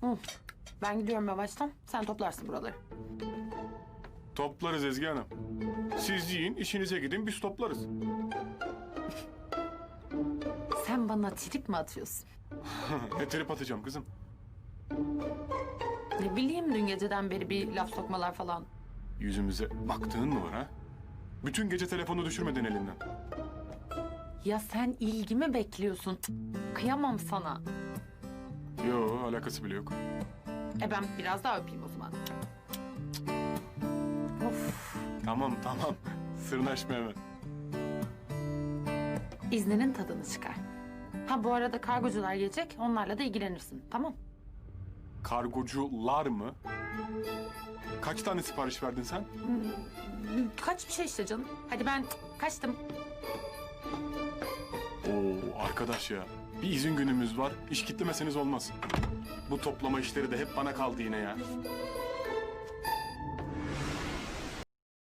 Hı. Ben gidiyorum yavaştan. Sen toplarsın buraları. Toplarız Ezgi Hanım. Siz yiyin, işinize gidin, biz toplarız. Sen bana trip mi atıyorsun? ne trip atacağım kızım. Ne bileyim dün geceden beri bir laf sokmalar falan. Yüzümüze baktığın mı var ha? Bütün gece telefonu düşürmedin elinden. Ya sen ilgimi bekliyorsun. Cık, Kıyamam sana. Alakası bile yok. E ben biraz daha öpeyim o zaman. Of. Tamam, tamam. Sırnaşma hemen. İzninin tadını çıkar. Ha bu arada kargocular gelecek. Onlarla da ilgilenirsin. Tamam. Kargocular mı? Kaç tane sipariş verdin sen? Kaç bir şey işte canım. Hadi ben kaçtım. Oo arkadaş ya. Bir izin günümüz var. İş kitlemeseniz olmaz. Bu toplama işleri de hep bana kaldı yine ya.